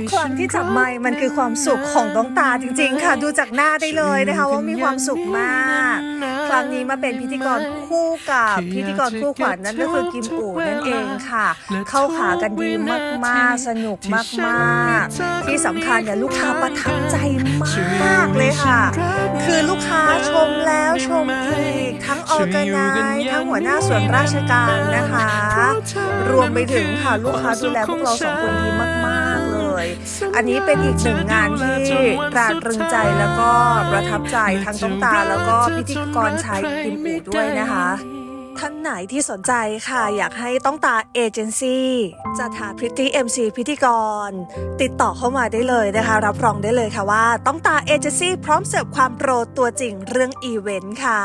กครั้งที่จับไมค์มันคือความสุขของต้องตาจริง ๆ ค่ะ ดูจากหน้าได้เลยนะคะว่ามีความสุขมาก ครั้งนี้มาเป็นพิธีกรคู่กับพิธีกรคู่ขวัญนั่นก็คือกิมอู่นั่นเองค่ะ เข้าขากันดีมากๆ สนุกมากๆ ที่สำคัญเนี่ยลูกค้าประทับใจมากเลยค่ะ คือลูกค้าชมแล้วชมอีกทั้งออแกไนทั้งหัวหน้าส่วนราชการนะคะ รวมไปถึงค่ะลูกค้าดูแลพวกเราสองคนดีมากๆ อันนี้เป็นอีกหนึ่งงานที่ตราตรึงใจแล้วก็ประทับใจทั้งต้องตาแล้วก็พิธีกรชายกิมอูด้วยนะคะท่านไหนที่สนใจค่ะอยากให้ต้องตาเอเจนซี่จะหาพริตตี้เอ็มซีพิธีกร ติดต่อเข้ามาได้เลยนะคะ รับรองได้เลยค่ะว่า ต้องตาเอเจนซี่พร้อมเสิร์ฟความโปรตัวจริงเรื่องอีเวนต์ค่ะ